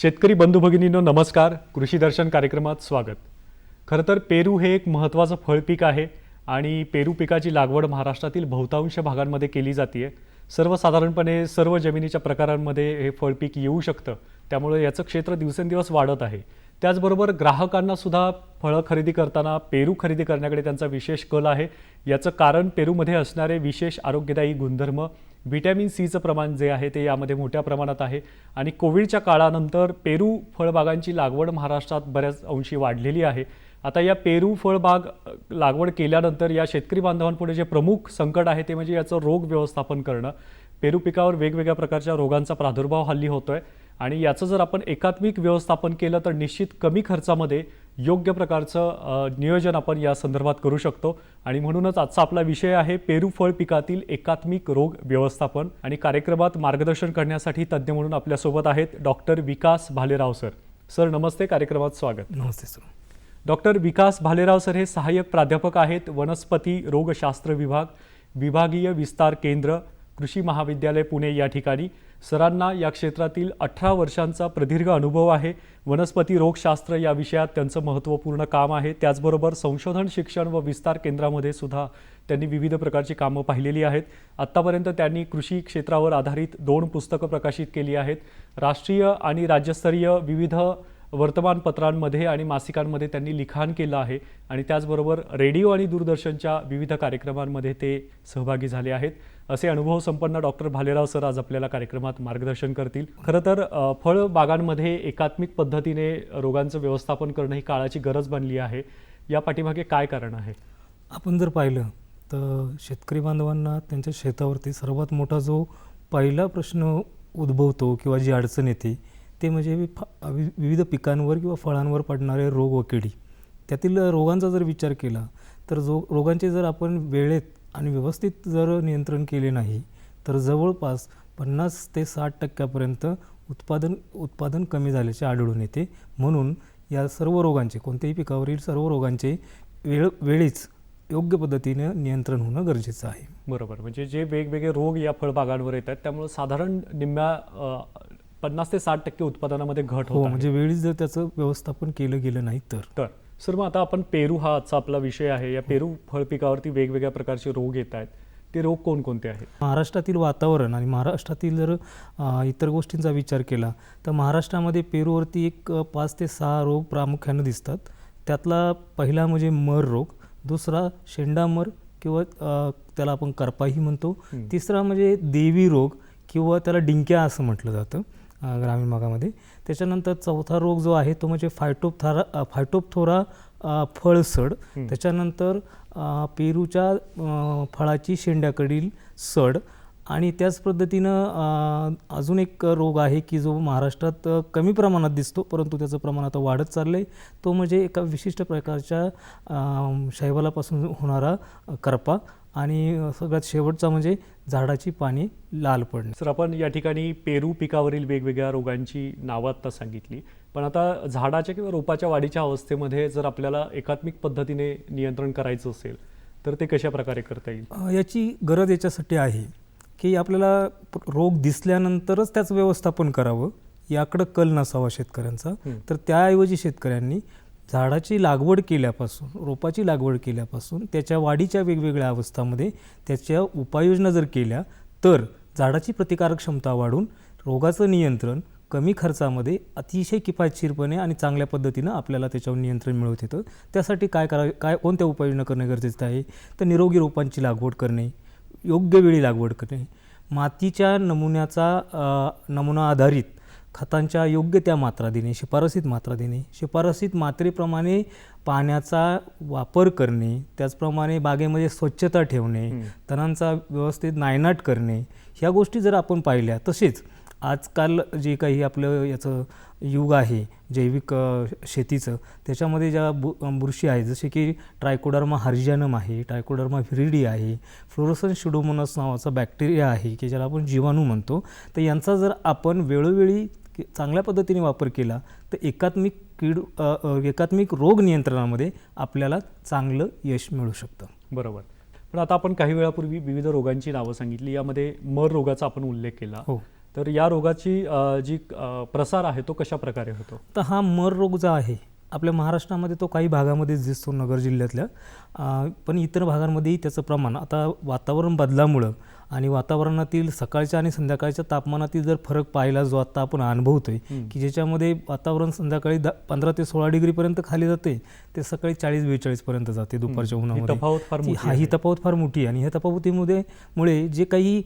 शेतकरी बंधू भगिनींनो नमस्कार. कृषी दर्शन कार्यक्रमात स्वागत. खरं तर पेरू हे एक महत्त्वाचं फळपीक आहे आणि पेरू पिकाची लागवड महाराष्ट्रातील बहुतांश भागांमध्ये केली जाते आहे सर्वसाधारणपणे सर्व जमिनीच्या प्रकारांमध्ये हे फळपीक येऊ शकतं. त्यामुळे याचं क्षेत्र दिवसेंदिवस वाढत आहे. त्याचबरोबर ग्राहकांना सुद्धा फळं खरेदी करताना पेरू खरेदी करण्याकडे त्यांचा विशेष कल आहे. याचं कारण पेरूमध्ये असणारे विशेष आरोग्यदायी गुणधर्म व्हिटॅमिन सीचं प्रमाण जे आहे ते यामध्ये मोठ्या प्रमाणात आहे. आणि कोविडच्या काळानंतर पेरू फळबागांची लागवड महाराष्ट्रात बऱ्याच अंशी वाढलेली आहे. आता या पेरू फळबाग लागवड केल्यानंतर या शेतकरी बांधवांपुढे जे प्रमुख संकट आहे ते म्हणजे याचं रोग व्यवस्थापन करणं. पेरू पिकावर वेगवेगळ्या प्रकारच्या रोगांचा प्रादुर्भाव हल्ली होतो आहे आणि याचं जर आपण एकात्मिक व्यवस्थापन केलं तर निश्चित कमी खर्चामध्ये योग्य प्रकारचं नियोजन आपण या संदर्भात करू शकतो. आणि म्हणूनच आजचा आपला विषय आहे पेरू फळ पिकातील एकात्मिक रोग व्यवस्थापन आणि कार्यक्रमात मार्गदर्शन करण्यासाठी तज्ज्ञ म्हणून आपल्यासोबत आहेत doctor Vikas Bhalerao sir. Sir नमस्ते. कार्यक्रमात स्वागत. नमस्ते sir. Doctor Vikas Bhalerao sir हे सहाय्यक प्राध्यापक आहेत वनस्पती रोगशास्त्र विभाग विभागीय विस्तार केंद्र कृषी महाविद्यालय पुणे या ठिकाणी. सरांना या क्षेत्रातील अठरा वर्षांचा प्रदीर्घ अनुभव आहे. वनस्पती रोगशास्त्र या विषयात त्यांचं महत्त्वपूर्ण काम आहे. त्याचबरोबर संशोधन शिक्षण व विस्तार केंद्रामध्ये सुद्धा त्यांनी विविध प्रकारची कामं पाहिलेली आहेत. आत्तापर्यंत त्यांनी कृषी क्षेत्रावर आधारित दोन पुस्तकं प्रकाशित केली आहेत. राष्ट्रीय आणि राज्यस्तरीय विविध वर्तमानपत्रांमध्ये आणि मासिकांमध्ये त्यांनी लिखाण केलं आहे आणि त्याचबरोबर रेडिओ आणि दूरदर्शनच्या विविध कार्यक्रमांमध्ये ते सहभागी झाले आहेत. असे अनुभव संपन्न डॉक्टर भालेराव सर आज आपल्याला कार्यक्रमात मार्गदर्शन करतील. खरं तर फळबागांमध्ये फळ बागांमध्ये एकात्मिक पद्धतीने रोगांचं व्यवस्थापन करणं ही काळाची गरज बनली आहे. या पाठीमागे काय कारण आहे? आपण जर पाहिलं तर शेतकरी बांधवांना त्यांच्या शेतावरती सर्वात मोठा जो पहिला प्रश्न उद्भवतो किंवा जी अडचण येते ते म्हणजे वि- विविध पिकांवर किंवा फळांवर पडणारे रोग व किडी त्यातील रोगांचा जर विचार केला तर जो रोगांचे जर आपण वेळेत आणि व्यवस्थित जर नियंत्रण केले नाही तर जवळपास पन्नास ते साठ टक्क्यापर्यंत उत्पादन उत्पादन कमी झाल्याचे आढळून येते. म्हणून या सर्व रोगांचे कोणत्याही पिकावरील सर्व रोगांचे वेळ वेळीच योग्य पद्धतीने नियंत्रण होणं गरजेचं आहे. बरोबर. म्हणजे जे वेगवेगळे रोग या फळबागांवर येतात त्यामुळे साधारण निम्म्या पन्नास ते साठ टक्के उत्पादनामध्ये घट हो. म्हणजे वेळीच जर त्याचं व्यवस्थापन केलं गेलं नाही तर. तर सर मग आता आपण पेरू हा आजचा आपला विषय आहे. या पेरू फळ पिकावरती वेगवेगळ्या प्रकारचे रोग येत आहेत. ते रोग कोणकोणते आहेत? महाराष्ट्रातील वातावरण आणि महाराष्ट्रातील जर इतर गोष्टींचा विचार केला तर महाराष्ट्रामध्ये पेरूवरती एक पाच ते सहा रोग प्रामुख्यानं दिसतात. त्यातला पहिला म्हणजे मर रोग दुसरा शेंडामर किंवा त्याला आपण करपाही म्हणतो. तिसरा म्हणजे देवी रोग किंवा त्याला डिंक्या असं म्हटलं जातं. ग्रामीण भागामध्ये. त्याच्यानंतर चौथा रोग जो आहे तो म्हणजे फायटोपथारा अ, फायटोपथोरा फळसड. त्याच्यानंतर पेरूच्या फळाची शेंड्याकडील सड आणि त्याच पद्धतीनं अजून एक रोग आहे की जो महाराष्ट्रात कमी प्रमाणात दिसतो परंतु त्याचं प्रमाण आता वाढत चाललं आहे तो म्हणजे एका विशिष्ट प्रकारच्या शैवालापासून होणारा करपा. आणि सगळ्यात शेवटचा म्हणजे झाडाची पाने लाल पडणे. सर आपण या ठिकाणी पेरू पिकावरील वेगवेगळ्या रोगांची नावं आत्ता सांगितली. पण आता झाडाच्या किंवा रोपाच्या वाढीच्या अवस्थेमध्ये जर आपल्याला एकात्मिक पद्धतीने नियंत्रण करायचं असेल तर ते कशा प्रकारे करता येईल? याची गरज याच्यासाठी आहे की आपल्याला रोग दिसल्यानंतरच त्याचं व्यवस्थापन करावं. याकडं कल नसावा शेतकऱ्यांचा. तर त्याऐवजी शेतकऱ्यांनी झाडाची लागवड केल्यापासून रोपाची लागवड केल्यापासून त्याच्या वाढीच्या वेगवेगळ्या अवस्थामध्ये त्याच्या उपाययोजना जर केल्या तर झाडाची प्रतिकारक क्षमता वाढून रोगाचं नियंत्रण कमी खर्चामध्ये अतिशय किफायतशीरपणे आणि चांगल्या पद्धतीनं आपल्याला त्याच्यावर नियंत्रण मिळवत येतं. त्यासाठी काय करा काय कोणत्या उपाययोजना करणे गरजेचं आहे? तर निरोगी रोपांची लागवड करणे योग्य वेळी लागवड करणे. मातीच्या नमुन्याचा नमुना आधारित खतांच्या योग्य त्या मात्रा देणे शिफारसीत मात्रा देणे शिफारसीत मात्रेप्रमाणे पाण्याचा वापर करणे त्याचप्रमाणे बागेमध्ये स्वच्छता ठेवणे. तणांचा व्यवस्थित नायनाट करणे ह्या गोष्टी जर आपण पाहिल्या तसेच आजकाल जे काही आपलं याचं युग आहे जैविक शेतीचं त्याच्यामध्ये ज्या बु बुरशी आहेत जसे की ट्रायकोडर्मा हार्जियानम आहे ट्रायकोडर्मा व्हिरिडी आहे फ्लोरोसन शिडोमोनस नावाचा बॅक्टेरिया आहे की ज्याला आपण जीवाणू म्हणतो तर यांचा जर आपण वेळोवेळी की चांगल्या पद्धतीने वापर केला तर एकात्मिक कीड एकात्मिक रोग नियंत्रणामध्ये आपल्याला चांगलं यश मिळू शकतं. बरोबर. पण आता आपण काही वेळापूर्वी विविध रोगांची नावं सांगितली यामध्ये मर रोगाचा आपण उल्लेख केला. हो. तर या रोगाची जी प्रसार आहे तो कशा प्रकारे होतो? तर हा मर रोग जो आहे आपल्या महाराष्ट्रामध्ये तो काही भागामध्येच दिसतो नगर जिल्ह्यातल्या. पण इतर भागांमध्येही त्याचं प्रमाण आता वातावरण बदलामुळं आणि वातावरणातील सकाळच्या आणि संध्याकाळच्या तापमानातील जर फरक पाहिला जो आता आपण अनुभवतोय. की ज्याच्यामध्ये वातावरण संध्याकाळी द पंधरा ते सोळा डिग्रीपर्यंत खाली जाते ते सकाळी चाळीस बेचाळीसपर्यंत जाते दुपारच्या उन्हामध्ये. तफावत फार हा ही. तफावत फार मोठी आहे. आणि ह्या तफावतीमुळे मुळे जे काही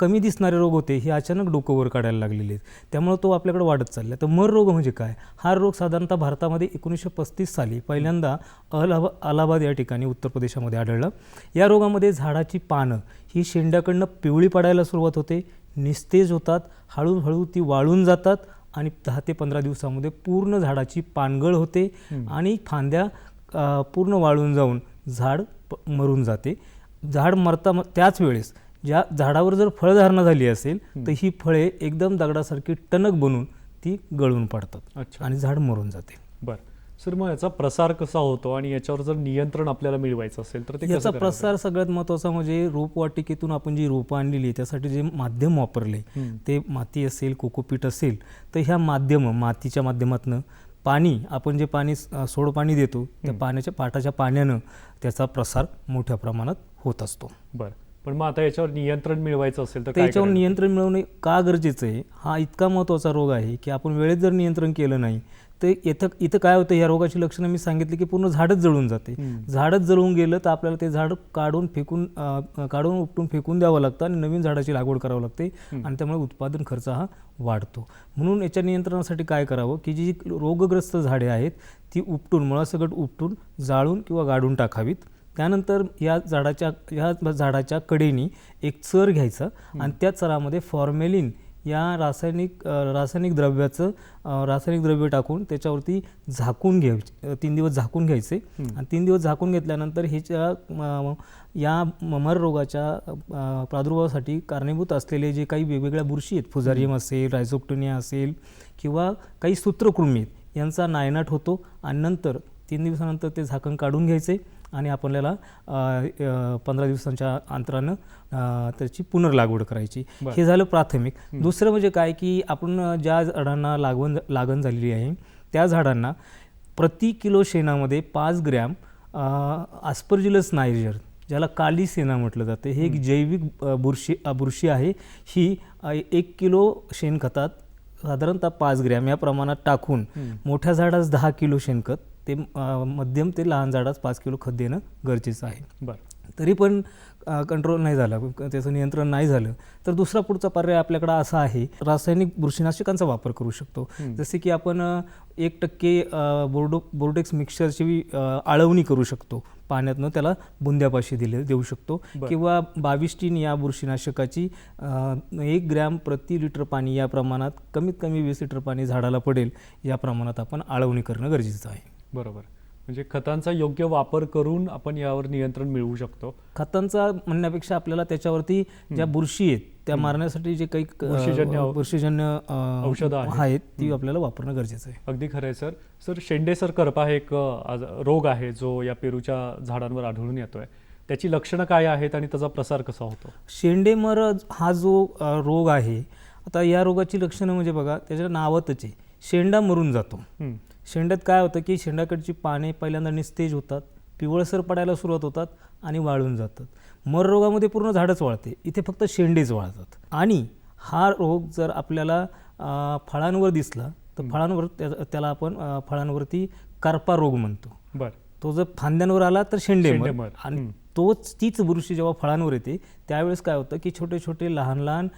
कमी दिसणारे रोग होते हे अचानक डोकं वर काढायला लागलेले आहेत. त्यामुळे तो आपल्याकडे वाढत चालला तर मर रोग म्हणजे काय? हा रोग साधारणतः भारतामध्ये एकोणीसशे पस्तीस साली पहिल्यांदा अलाहाबा अलाहाबाद या ठिकाणी उत्तर प्रदेशामध्ये आढळलं. या रोगामध्ये झाडाची पानं ही शेंड्याकडनं पिवळी पडायला सुरुवात होते. निस्तेज होतात हळूहळू ती वाळून जातात. आणि दहा ते पंधरा दिवसामध्ये पूर्ण झाडाची पानगळ होते. आणि फांद्या पूर्ण वाळून जाऊन झाड प- मरून जाते. झाड मरता म- त्याच वेळेस ज्या झाडावर जर फळधारणा झाली असेल तर ही फळे एकदम दगडासारखी टणक बनून ती गळून पडतात अच्छा. आणि झाड मरून जाते. बर. सर मग याचा प्रसार कसा होतो आणि याच्यावर जर नियंत्रण आपल्याला मिळवायचं असेल तर ते याचा? प्रसार सगळ्यात महत्त्वाचा म्हणजे रोपवाटिकेतून आपण जी रोपं आणलेली त्यासाठी जे माध्यम वापरले. ते माती असेल कोकोपीट असेल तर ह्या माध्यम मातीच्या माध्यमातनं पाणी आपण जे पाणी सोड पाणी देतो त्या पाण्याच्या पाटाच्या पाण्यानं त्याचा प्रसार मोठ्या प्रमाणात होत असतो बर पण मग आता याच्यावर नियंत्रण मिळवायचं असेल तर त्याच्यावर? नियंत्रण मिळवणे का गरजेचं आहे हा इतका महत्त्वाचा रोग आहे की आपण वेळेत जर नियंत्रण केलं नाही तर इथं इथं काय होतं या रोगाची लक्षणं मी सांगितली की पूर्ण झाडच जळून जाते. झाडच जळून गेलं तर आपल्याला ते झाड काढून फेकून काढून उपटून फेकून द्यावं लागतं आणि नवीन झाडाची लागवड करावी लागते आणि त्यामुळे उत्पादन खर्च हा वाढतो. म्हणून याच्या नियंत्रणासाठी काय करावं की जी रोगग्रस्त झाडे आहेत ती उपटून मुळासकट उपटून जाळून किंवा गाडून टाकावीत. त्यानंतर या झाडाच्या या झाडाच्या कडेनी एक चर घ्यायचा आणि त्या चरामध्ये फॉर्मेलिन या रासायनिक रासायनिक द्रव्याचं रासायनिक द्रव्य टाकून त्याच्यावरती झाकून घ्यायचे तीन दिवस झाकून घ्यायचे. आणि तीन दिवस झाकून घेतल्यानंतर ह्याच्या या मर रोगाच्या प्रादुर्भावासाठी कारणीभूत असलेले जे काही वेगवेगळ्या बुरशी आहेत फुजारियम असेल रायझोक्टोनिया असेल किंवा काही सूत्रकृमी आहेत यांचा नायनाट होतो आणि नंतर तीन दिवसानंतर ते झाकण काढून घ्यायचे. आणि आपल्याला पंधरा दिवसांच्या अंतरानं त्याची पुनर्लागवड करायची. हे झालं प्राथमिक. दुसरं म्हणजे काय की आपण ज्या झाडांना लागवण लागण झालेली आहे त्या झाडांना प्रति किलो शेणामध्ये पाच ग्रॅम आस्परजिलस नायजर ज्याला काली सेना म्हटलं जातं हे एक जैविक बुरशी बुरशी आहे. ही एक किलो शेणखतात साधारणतः पाच ग्रॅम या प्रमाणात टाकून. मोठ्या झाडास दहा किलो शेणखत ते मध्यम ते लहान झाडास पाच किलो खत देणं गरजेचं आहे. बर. तरी पण कंट्रोल नाही झालं त्याचं नियंत्रण नाही झालं तर दुसरा पुढचा पर्याय आपल्याकडे असा आहे रासायनिक बुरशीनाशकांचा वापर करू शकतो. जसे की आपण एक टक्के बोर्डो बोर्डेक्स मिक्सरची आळवणी करू शकतो. पाण्यातनं त्याला बुंद्यापाशी दिले देऊ शकतो. किंवा बावीस टीन या बुरशीनाशकाची एक ग्रॅम प्रति लिटर पाणी या प्रमाणात कमीत कमी वीस लिटर पाणी झाडाला पडेल या प्रमाणात आपण आळवणी करणं गरजेचं आहे. बरोबर. म्हणजे खतांचा योग्य वापर करून आपण यावर नियंत्रण मिळवू शकतो. खतांचा म्हणण्यापेक्षा आपल्याला त्याच्यावरती ज्या बुरशी आहेत त्या मारण्यासाठी जे काही बुरशीजन्य औषधं आहेत. ती आपल्याला वापरणं गरजेचं आहे. अगदी खरं आहे सर. सर शेंडेसर करपा हे एक रोग आहे जो या पेरूच्या झाडांवर आढळून येतोय. त्याची लक्षणं काय आहेत आणि त्याचा प्रसार कसा होतो? शेंडेमर हा जो रोग आहे आता या रोगाची लक्षणं म्हणजे बघा त्याच्या नावातच आहे. शेंडा मरून जातो. शेंड्यात काय होतं की शेंडाकडची पाने पहिल्यांदा निस्तेज होतात पिवळसर पडायला सुरुवात होतात आणि वाळून जातात. मर रोगामध्ये पूर्ण झाडच वाळते इथे फक्त शेंडेच वाळतात. आणि हा रोग जर आपल्याला फळांवर दिसला तर फळांवर त्या- त्याला आपण फळांवरती कार्पा रोग म्हणतो. बर. तो जर फांद्यांवर आला तर शेंडेमर. आणि. तोच तीच बुरशी जेव्हा फळांवर येते त्यावेळेस काय होतं की छोटे छोटे लहान लहान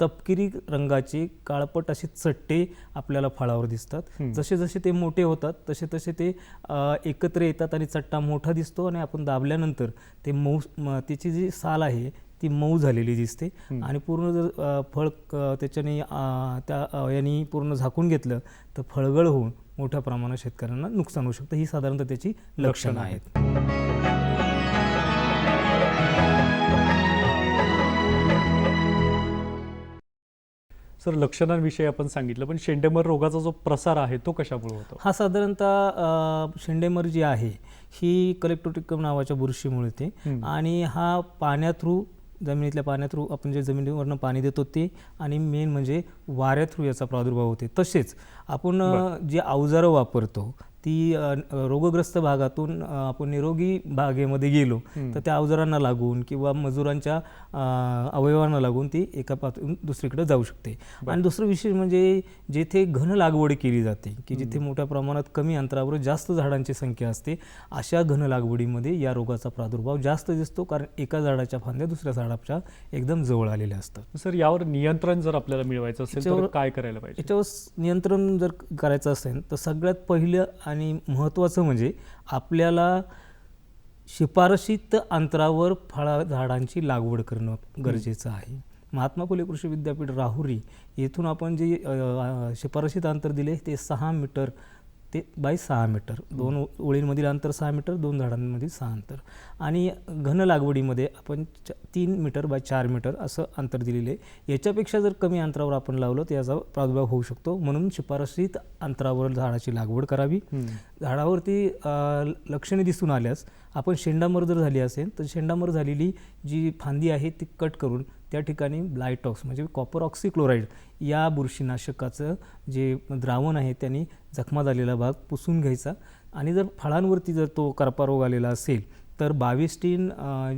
तपकिरी रंगाचे काळपट असे चट्टे आपल्याला फळावर दिसतात. जसे जसे ते मोठे होतात तसे तसे ते एकत्र येतात आणि चट्टा मोठा दिसतो आणि आपण दाबल्यानंतर ते मऊ त्याची जी साल आहे ती मऊ झालेली दिसते. आणि पूर्ण जर फळ त्याच्याने त्या यांनी पूर्ण झाकून घेतलं तर फळगळ होऊन मोठ्या प्रमाणात शेतकऱ्यांना नुकसान होऊ शकतं ही साधारणतः त्याची लक्षणं आहेत सर लक्षणांविषयी आपण सांगितलं पण शेंडेमर रोगाचा जो प्रसार आहे तो कशामुळे होतो? हा साधारणतः शेंडेमर जी आहे ही कलेक्टोटिकम नावाच्या बुरशीमुळे ते. आणि हा पाण्या थ्रू जमिनीतल्या पाण्या थ्रू आपण जे जमिनीवरनं पाणी देतो ते आणि मेन म्हणजे वाऱ्या थ्रू याचा प्रादुर्भाव होते. तसेच आपण जे अवजारं वापरतो ती रोगग्रस्त भागातून आपण निरोगी भागेमध्ये गेलो. तर त्या अवजारांना लागून किंवा मजुरांच्या अवयवांना लागून ती एका पातून दुसरीकडे जाऊ शकते. आणि दुसरं विशेष म्हणजे जेथे घन लागवड केली जाते की जिथे मोठ्या प्रमाणात कमी अंतरावर जास्त झाडांची संख्या असते अशा घन लागवडीमध्ये या रोगाचा प्रादुर्भाव जास्त दिसतो कारण एका झाडाच्या फांद्या दुसऱ्या झाडाच्या एकदम जवळ आलेल्या असतात. सर यावर नियंत्रण जर आपल्याला मिळवायचं असेल तर काय करायला पाहिजे? याच्यावर नियंत्रण जर करायचं असेल तर सगळ्यात पहिलं आणि महत्त्वाचं म्हणजे आपल्याला शिफारशीत अंतरावर फळा झाडांची लागवड करणं गरजेचं आहे. महात्मा फुले कृषी विद्यापीठ राहुरी येथून आपण जे शिफारशीत अंतर दिले ते सहा मीटर ते बाय सहा मीटर. दोन ओळींमधील अंतर सहा मीटर दोन झाडांमधील सहा अंतर. आणि घन लागवडीमध्ये आपण च- तीन मीटर बाय चार मीटर असं अंतर दिलेलं आहे. याच्यापेक्षा जर कमी अंतरावर आपण लावलं तर याचा प्रादुर्भाव होऊ शकतो. म्हणून शिफारशीत अंतरावर झाडाची लागवड करावी. झाडावरती लक्षणे दिसून आल्यास आपण शेंडामर जर झाली असेल तर शेंडामर झालेली जी फांदी आहे ती कट करून त्या ठिकाणी ब्लायटॉक्स म्हणजे कॉपर ऑक्सिक्लोराईड या बुरशीनाशकाचं जे द्रावण आहे त्यांनी जखमा झालेला भाग पुसून घ्यायचा. आणि जर फळांवरती जर तो करपा रोग आलेला असेल तर बाविस्टीन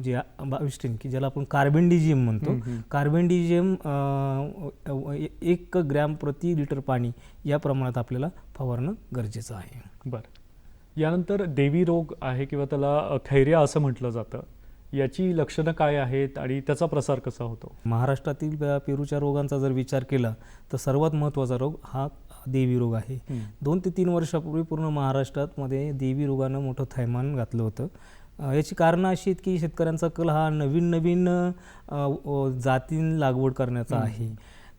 जे बाविस्टीन की ज्याला आपण कार्बेंडिजियम म्हणतो. कार्बेंडिजियम एक ग्रॅम प्रति लिटर पाणी या प्रमाणात आपल्याला फवारणं गरजेचं आहे. बर. यानंतर देवी रोग आहे किंवा त्याला खैर्या असं म्हटलं जातं. याची लक्षणं काय आहेत आणि त्याचा प्रसार कसा होतो? महाराष्ट्रातील पेरूच्या रोगांचा जर विचार केला तर सर्वात महत्त्वाचा रोग हा देवी रोग आहे. दोन ते तीन वर्षापूर्वी पूर्ण महाराष्ट्रात मध्ये देवी रोगानं मोठं थैमान घातलं होतं. याची कारणं अशी आहेत की शेतकऱ्यांचा कल हा नवीन नवीन जातीं लागवड करण्याचा आहे.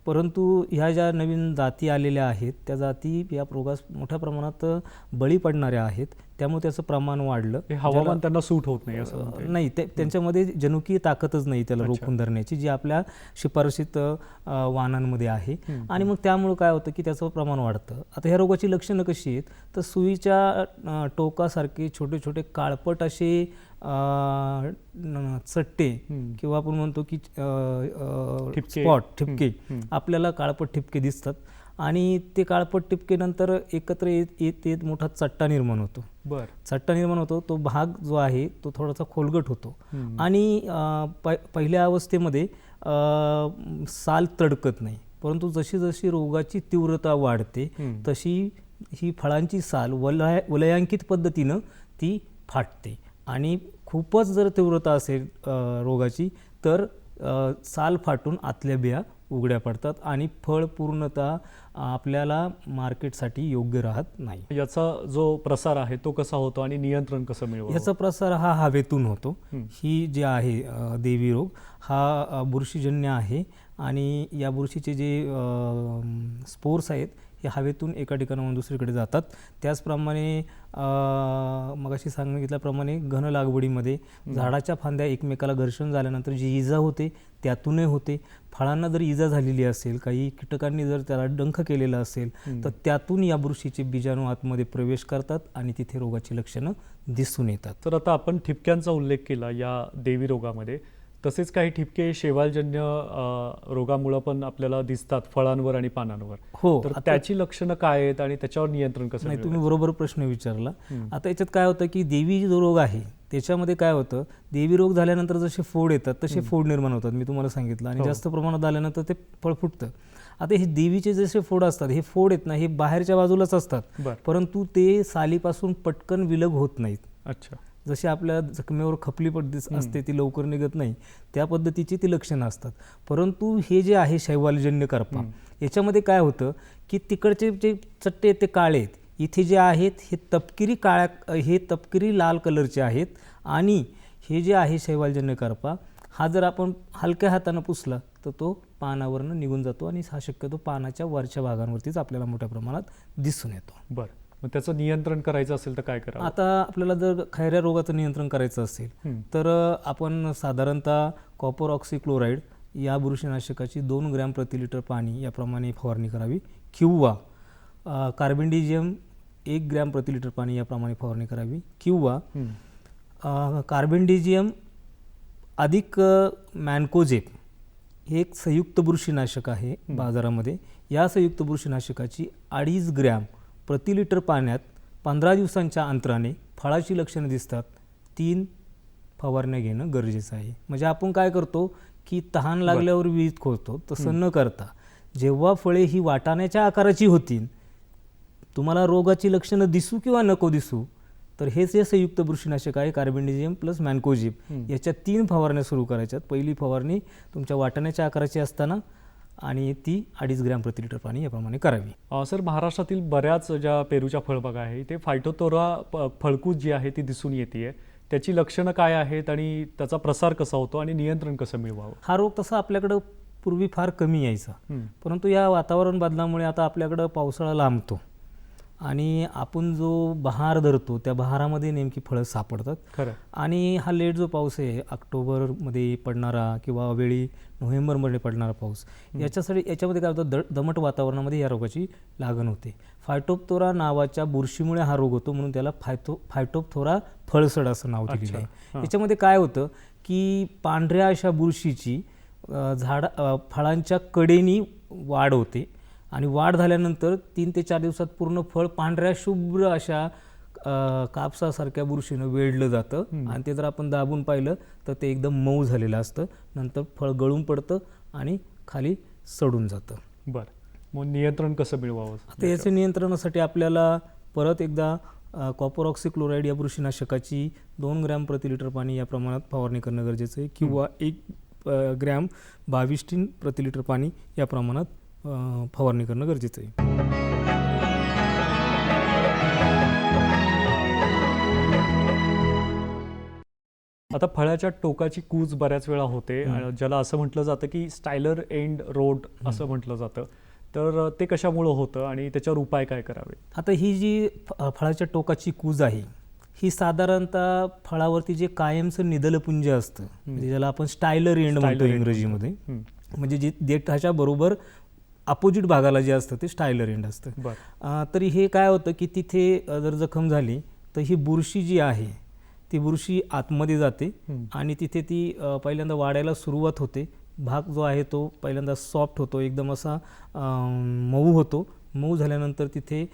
परंतु ह्या ज्या नवीन जाती आलेल्या आहेत त्या जाती या रोगास मोठ्या प्रमाणात बळी पडणाऱ्या आहेत. त्यामुळे त्याचं प्रमाण वाढलं हे हवामान त्यांना सूट होत नाही असं म्हणता येईल. नाही ते त्यांच्यामध्ये जनुकीय ताकदच नाही त्याला. रोखून धरण्याची जी आपल्या शिफारशीत अ, वाहनांमध्ये आहे. आणि मग त्यामुळं काय होतं की त्याचं प्रमाण वाढतं आता ह्या रोगाची लक्षणं कशी आहेत तर सुईच्या अ, टोकासारखे छोटे छोटे काळपट असे अ, न- चट्टे. किंवा आपण म्हणतो की ठिपके. स्पॉट ठिपके. आपल्याला काळपट ठिपके दिसतात आणि ते काळपट ठिपके नंतर एकत्र येत येत येत मोठा चट्टा निर्माण होतो. बर. चट्टा निर्माण होतो. तो भाग जो आहे तो थोडासा खोलगट होतो. आणि पहिल्या अवस्थेमध्ये साल तडकत नाही. परंतु जशी जशी रोगाची तीव्रता वाढते. तशी ही फळांची साल वलय वलयांकित पद्धतीनं ती फाटते. आणि खूपच जर तीव्रता असेल रोगाची तर साल फाटून आतल्या बिया उघड्या पडतात आणि फळ पूर्णतः आपल्याला मार्केटसाठी योग्य राहत नाही. याचा जो प्रसार आहे तो कसा होतो आणि नियंत्रण कसं मिळवावं याचा प्रसार हा हवेतून होतो. हं. जे आहे देवी रोग हा बुरशीजन्य आहे आणि या बुरशीचे जे स्पोर्स आहेत हे हवेतून एका ठिकाणाहून दुसरीकडे जातात. त्याचप्रमाणे मगाशी सांगितल्याप्रमाणे घन लागवडीमध्ये झाडाच्या फांद्या एकमेकाला घर्षण झाल्यानंतर जी इजा होते त्यातूनही होते. फळांना जर इजा झालेली असेल काही कीटकांनी जर त्याला डंख केलेला असेल. तर त्यातून या बुरशीचे बीजाणू आतमध्ये प्रवेश करतात आणि तिथे रोगाची लक्षणं दिसून येतात. तर आता आपण ठिपक्यांचा उल्लेख केला या देवी रोगामध्ये. तसेच काही ठिपके शेवालजन्य रोगामुळं पण आपल्याला दिसतात फळांवर आणि पानांवर. हो तर त्याची लक्षणं काय आहेत आणि त्याच्यावर नियंत्रण कसं नाही? तुम्ही बरोबर प्रश्न विचारला. आता याच्यात काय होतं की देवी जो रोग आहे त्याच्यामध्ये काय होतं देवी रोग झाल्यानंतर जसे फोड येतात तसे फोड निर्माण होतात मी तुम्हाला सांगितलं. आणि हो. जास्त प्रमाणात आल्यानंतर ते फळ फुटतं. आता हे देवीचे जसे फोड असतात हे फोड आहेत ना हे बाहेरच्या बाजूलाच असतात. परंतु ते सालीपासून पटकन विलग होत नाहीत. अच्छा. जशी आपल्या जखमेवर खपली पद्धत असते ती लवकर निघत नाही त्या पद्धतीची ती लक्षणं असतात. परंतु हे जे आहे शैवालजन्य करपा याच्यामध्ये काय होतं की तिकडचे जे चट्टे आहेत ते काळे आहेत. इथे जे आहेत हे तपकिरी काळ्या हे तपकिरी लाल कलरचे आहेत आणि हे जे आहे शैवालजन्य करपा हा जर आपण हलक्या हातानं पुसला तर तो पानावरनं निघून जातो आणि हा शक्यतो पानाच्या वरच्या भागांवरतीच आपल्याला मोठ्या प्रमाणात दिसून येतो. बरं. मग त्याचं नियंत्रण करायचं असेल तर काय करावं? आता आपल्याला जर खैऱ्या रोगाचं नियंत्रण करायचं असेल. तर आपण साधारणतः कॉपर ऑक्सिक्लोराईड या बुरशीनाशकाची दोन ग्रॅम प्रति लिटर पाणी याप्रमाणे फवारणी करावी किंवा कार्बेंडिजियम एक ग्रॅम प्रति लिटर पाणी याप्रमाणे फवारणी करावी किंवा कार्बेंडिजियम अधिक मॅनकोजेप हे एक संयुक्त बुरशीनाशक आहे बाजारामध्ये. या संयुक्त बुरशीनाशकाची अडीच ग्रॅम प्रति लिटर पाण्यात पंधरा दिवसांच्या अंतराने फळाची लक्षणं दिसतात. तीन फवारण्या घेणं गरजेचं आहे. म्हणजे आपण काय करतो की तहान लागल्यावर विहित खोलतो. तसं न करता जेव्हा फळे ही वाटाण्याच्या आकाराची होतील तुम्हाला रोगाची लक्षणं दिसू किंवा नको दिसू तर हेच जे संयुक्त बुरशीनाशक आहे कार्बेंडिजियम प्लस मॅनकोजिप याच्या तीन फवारण्या सुरू करायच्यात. पहिली फवारणी तुमच्या वाटाण्याच्या आकाराची असताना आणि ती अडीच ग्रॅम प्रति लिटर पाणी याप्रमाणे करावी. सर महाराष्ट्रातील बऱ्याच ज्या पेरूच्या फळबागा आहे ते फायटोतोरा प- फळकूज जी आहे ती दिसून येते त्याची लक्षणं काय आहेत आणि त्याचा प्रसार कसा होतो आणि नियंत्रण कसं मिळवावं? हा रोग तसा आपल्याकडं पूर्वी फार कमी यायचा. परंतु या वातावरण बदलामुळे आता आपल्याकडं पावसाळा लांबतो. आणि आपण जो बहार धरतो त्या बहारामध्ये नेमकी फळं सापडतात. खरं. आणि हा लेट जो पाऊस आहे ऑक्टोबरमध्ये पडणारा किंवा वेळी नोव्हेंबरमध्ये पडणारा पाऊस याच्यासाठी याच्यामध्ये काय होतं द दमट वातावरणामध्ये या रोगाची लागण होते. फायटोप्थोरा नावाच्या बुरशीमुळे हा रोग होतो म्हणून त्याला फायटो फायटोप्थोरा फळसड असं नाव दिलेलं आहे. याच्यामध्ये काय होतं की पांढऱ्या अशा बुरशीची झाड फळांच्या कडेनी वाढ होते. आणि वाढ झाल्यानंतर तीन ते चार दिवसात पूर्ण फळ पांढऱ्या शुभ्र अशा कापसासारख्या बुरशीनं वेढलं जातं. आणि ते जर आपण दाबून पाहिलं तर ते एकदम मऊ झालेलं असतं. नंतर फळ गळून पडतं आणि खाली सडून जातं. बरं. मग नियंत्रण कसं मिळवावं? आता याच्या नियंत्रणासाठी आपल्याला परत एकदा कॉपर ऑक्सिक्लोराईड या बुरशीनाशकाची दोन ग्रॅम प्रति लिटर पाणी या प्रमाणात फवारणी करणं गरजेचं आहे. किंवा एक ग्रॅम बावीस टीन प्रति लिटर पाणी या प्रमाणात फवारणी करणं गरजेचं आहे. आता फळाच्या टोकाची कूज बऱ्याच वेळा होते. ज्याला असं म्हटलं जातं की स्टायलर एंड रोड असं म्हटलं जातं. तर ते कशामुळं होतं आणि त्याच्यावर उपाय काय करावे? आता ही जी फळाच्या टोकाची कूज आहे ही साधारणतः फळावरती जे कायमचं निदलपुंज असतं म्हणजे ज्याला आपण स्टायलर एंड म्हणतो इंग्रजीमध्ये. म्हणजे जे देठाच्या बरोबर अपोजिट भागाला जे असतं ते स्टायलर एंड असतं. तरी हे काय होतं की तिथे जर जखम झाली तर ही बुरशी जी आहे ती बुरशी आतमध्ये जाते. आणि तिथे ती पहिल्यांदा वाढायला सुरुवात होते. भाग जो आहे तो पहिल्यांदा सॉफ्ट होतो एकदम असा मऊ होतो. मऊ झाल्यानंतर तिथे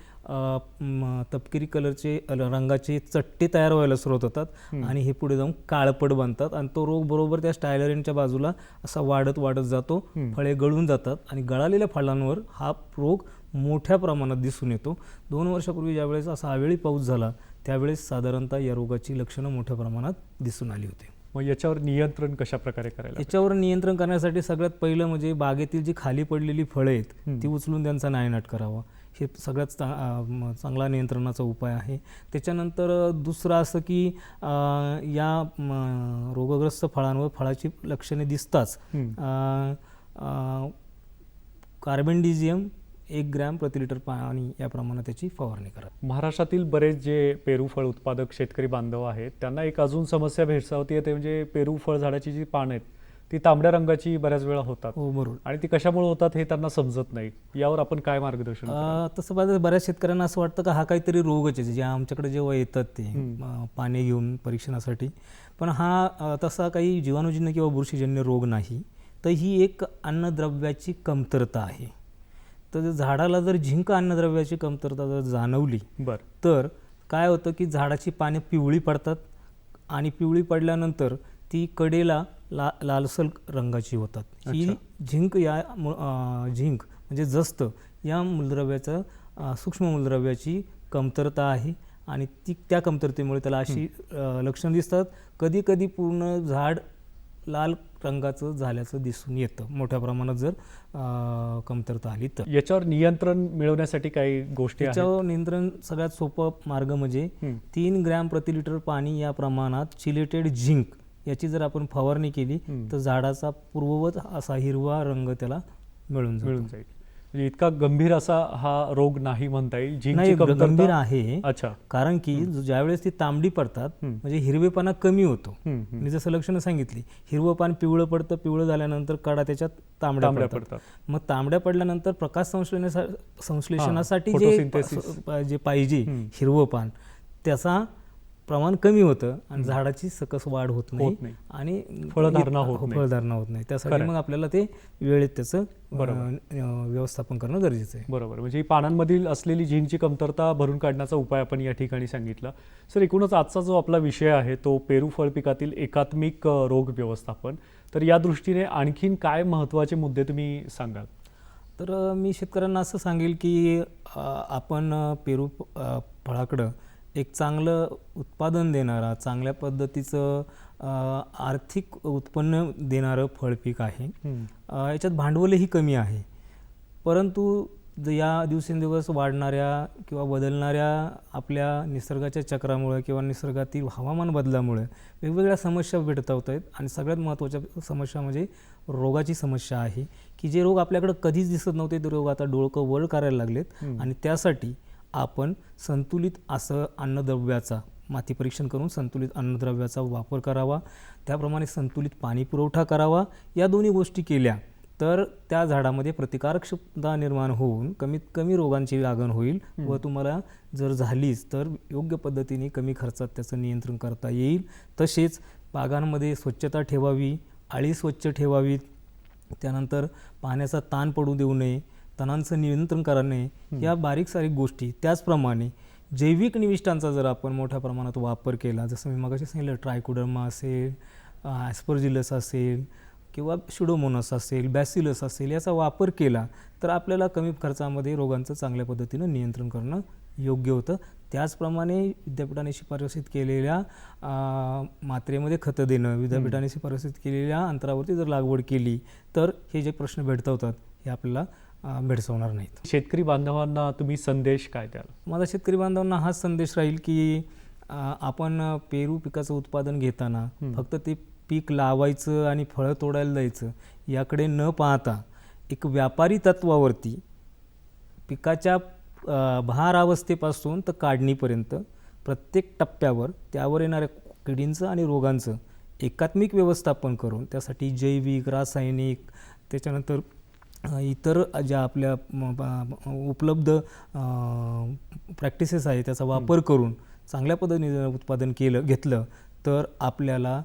तपकिरी कलरचे रंगाचे चट्टे तयार व्हायला सुरुवात होतात आणि हे पुढे जाऊन काळपट बनतात आणि तो रोग बरोबर त्या स्टायलरेनच्या बाजूला असा वाढत वाढत जातो. फळे गळून जातात आणि गळालेल्या फळांवर हा रोग मोठ्या प्रमाणात दिसून येतो. दोन वर्षापूर्वी ज्यावेळेस असा अवेळी पाऊस झाला त्यावेळेस साधारणतः या रोगाची लक्षणं मोठ्या प्रमाणात दिसून आली होती. मग याच्यावर नियंत्रण कशा प्रकारे करायला याच्यावर नियंत्रण करण्यासाठी सगळ्यात पहिलं म्हणजे बागेतील जी खाली पडलेली फळं आहेत ती उचलून त्यांचा नायनाट करावा. हे सगळ्यात चा- चांगला नियंत्रणाचा उपाय आहे. त्याच्यानंतर दुसरं असं की या रोगग्रस्त फळांवर फळाची लक्षणे दिसताच कार्बेंडिजियम एक ग्रॅम प्रति लिटर पाणी या प्रमाणात त्याची फवारणी करा. महाराष्ट्रातील बरेच जे पेरू फळ उत्पादक शेतकरी बांधव आहेत त्यांना एक अजून समस्या भेडसावती ते म्हणजे पेरू फळ झाडाची जी पानं आहेत ती तांबड्या रंगाची बऱ्याच वेळा होतात. हो बरोबर. आणि ती कशामुळे होतात हे त्यांना समजत नाही. यावर आपण काय मार्गदर्शन कराल? तसं बघा बऱ्याच शेतकऱ्यांना असं वाटतं का हा काहीतरी रोगच आहे. जे आमच्याकडे जेव्हा येतात ते अं, पाणी घेऊन परीक्षणासाठी. पण हा अं, तसा काही जीवाणूजन्य किंवा बुरशीजन्य रोग नाही. तर ही एक अन्नद्रव्याची कमतरता आहे. तर जर झाडाला जर झिंक अन्नद्रव्याची कमतरता जर जाणवली बर. तर काय होतं की झाडाची पाने पिवळी पडतात. आणि पिवळी पडल्यानंतर ती कडेला ला लालसर रंगाची होतात. ही झिंक या झिंक म्हणजे जस्त या मूलद्रव्याचं सूक्ष्म मूलद्रव्याची कमतरता आहे आणि ती त्या कमतरतेमुळे त्याला अशी लक्षणं दिसतात. कधी कधी पूर्ण झाड लाल रंगाचं झाल्याचं दिसून येतं. मोठ्या प्रमाणात जर कमतरता आली तर. याच्यावर नियंत्रण मिळवण्यासाठी काही गोष्टी आहेत? त्याच्यावर नियंत्रण सगळ्यात सोपं मार्ग म्हणजे. तीन ग्रॅम प्रति लिटर पाणी या प्रमाणात चिलेटेड झिंक याची जर आपण फवारणी केली. तर झाडाचा पूर्ववत असा हिरवा रंग त्याला मिळून मिळून जाईल. म्हणजे इतका गंभीर असा हा रोग नाही म्हणता येईल नाही गंभीर आहे. अच्छा. कारण की ज्यावेळेस ती तांबडी पडतात. म्हणजे हिरवेपणा कमी होतो. मी जसं लक्षणं सांगितली हिरवं पान पिवळं पडतं पिवळं झाल्यानंतर कडा त्याच्यात तांबड्या पडतात. मग तांबड्या पडल्यानंतर प्रकाश संश्लेषणा संश्लेषणासाठी जे जे पाहिजे. हिरवं पान त्याचा प्रमाण कमी होतं आणि झाडाची सकस वाढ होत नाही. आणि फळधारणा होत हो. फळधारणा होत नाही. त्यासाठी. मग आपल्याला ते वेळेत त्याचं व्यवस्थापन करणं गरजेचं आहे. बरोबर. म्हणजे पानांमधील असलेली झिंकची कमतरता भरून काढण्याचा उपाय आपण या ठिकाणी सांगितला. सर एकूणच आजचा जो आपला विषय आहे तो पेरू फळ पिकातील एकात्मिक रोग व्यवस्थापन. तर या दृष्टीने आणखीन काय महत्त्वाचे मुद्दे तुम्ही सांगाल? तर मी शेतकऱ्यांना असं सांगेल की आपण पेरू फळाकडं एक चांगलं उत्पादन देणारा चांगल्या पद्धतीचं आर्थिक उत्पन्न देणारं फळपीक आहे. याच्यात भांडवलही कमी आहे. परंतु ज- या दिवसेंदिवस वाढणाऱ्या किंवा बदलणाऱ्या आपल्या निसर्गाच्या चक्रामुळे किंवा निसर्गातील हवामान बदलामुळे वेगवेगळ्या समस्या भेडतावत आहेत आणि सगळ्यात महत्त्वाच्या समस्या म्हणजे रोगाची समस्या आहे की जे रोग आपल्याकडे कधीच दिसत नव्हते ते रोग आता डोळकं वळ करायला लागलेत. आणि त्यासाठी आपण संतुलित असं अन्नद्रव्याचा माती परीक्षण करून संतुलित अन्नद्रव्याचा वापर करावा. त्याप्रमाणे संतुलित पाणी पुरवठा करावा. या दोन्ही गोष्टी केल्या तर त्या झाडामध्ये प्रतिकारक क्षमता निर्माण होऊन कमीत कमी रोगांची लागण होईल व तुम्हाला जर झालीच तर योग्य पद्धतीने कमी खर्चात त्याचं नियंत्रण करता येईल. तसेच बागांमध्ये स्वच्छता ठेवावी आळी स्वच्छ ठेवावीत. त्यानंतर पाण्याचा ताण पडू देऊ नये. तणांचं नियंत्रण करणे या बारीक सारीक गोष्टी. त्याचप्रमाणे जैविक निविष्ठांचा जर आपण मोठ्या प्रमाणात वापर केला जसं मी मगाशी सांगितलं ट्रायकोडर्मा असेल ॲस्परजिलस असेल किंवा शुडोमोनस असेल बॅसिलस असेल याचा वापर केला तर आपल्याला कमी खर्चामध्ये रोगांचं चांगल्या पद्धतीनं नियंत्रण करणं योग्य होतं. त्याचप्रमाणे विद्यापीठाने शिफारसीत केलेल्या मात्रेमध्ये खतं देणं विद्यापीठाने शिफारसीत केलेल्या अंतरावरती जर लागवड केली तर हे जे प्रश्न भेडतावतात हे आपल्याला भेडसावणार नाहीत शेतकरी बांधवांना तुम्ही संदेश काय द्याल माझा शेतकरी बांधवांना हाच संदेश राहील की आपण पेरू पिकाचं उत्पादन घेताना. फक्त ते पीक लावायचं आणि फळं तोडायला जायचं याकडे न पाहता एक व्यापारी तत्वावरती पिकाच्या बहार अवस्थेपासून तर काढणीपर्यंत प्रत्येक टप्प्यावर त्यावर येणाऱ्या किडींचं आणि रोगांचं एकात्मिक व्यवस्थापन करून त्यासाठी जैविक रासायनिक त्याच्यानंतर इतर ज्या आपल्या उपलब्ध प्रॅक्टिसेस आहे त्याचा वापर करून चांगल्या पद्धतीने जर उत्पादन केलं घेतलं तर आपल्याला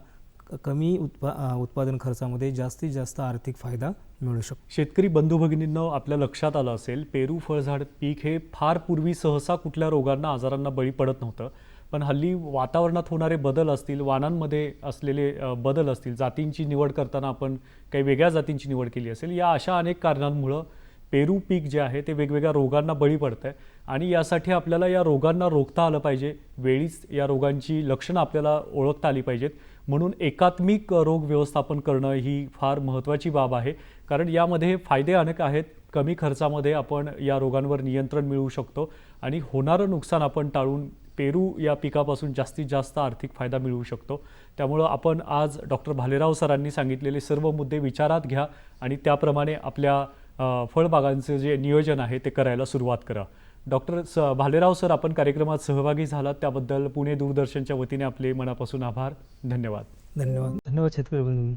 कमी उत्पा उत्पादन खर्चामध्ये जास्तीत जास्त आर्थिक फायदा मिळू शकतो. शेतकरी बंधू भगिनींनो आपल्या लक्षात आलं असेल पेरू फळझाड पीक हे फार पूर्वी सहसा कुठल्या रोगांना आजारांना बळी पडत नव्हतं. पण हल्ली वातावरणात होणारे बदल असतील वाणांमध्ये असलेले बदल असतील जातींची निवड करताना आपण काही वेगळ्या जातींची निवड केली असेल या अशा अनेक कारणांमुळं पेरू पीक जे आहे ते वेगवेगळ्या रोगांना बळी पडतं आहे आणि यासाठी आपल्याला या रोगांना रोखता आलं पाहिजे. वेळीच या रोगांची लक्षणं आपल्याला ओळखता आली पाहिजेत. म्हणून एकात्मिक रोग व्यवस्थापन करणं ही फार महत्त्वाची बाब आहे. कारण यामध्ये फायदे अनेक आहेत. कमी खर्चामध्ये आपण या रोगांवर नियंत्रण मिळवू शकतो आणि होणारं नुकसान आपण टाळून पेरू या पिकापासून जास्तीत जास्त आर्थिक फायदा मिळवू शकतो. त्यामुळं आपण आज डॉक्टर भालेराव सरांनी सांगितलेले सर्व मुद्दे विचारात घ्या आणि त्याप्रमाणे आपल्या फळबागांचं जे नियोजन आहे ते करायला सुरुवात करा. डॉक्टर स भालेराव सर आपण कार्यक्रमात सहभागी झालात. त्याबद्दल पुणे दूरदर्शनच्या वतीने आपले मनापासून आभार. धन्यवाद. धन्यवाद. धन्यवाद शेतकरी बंधू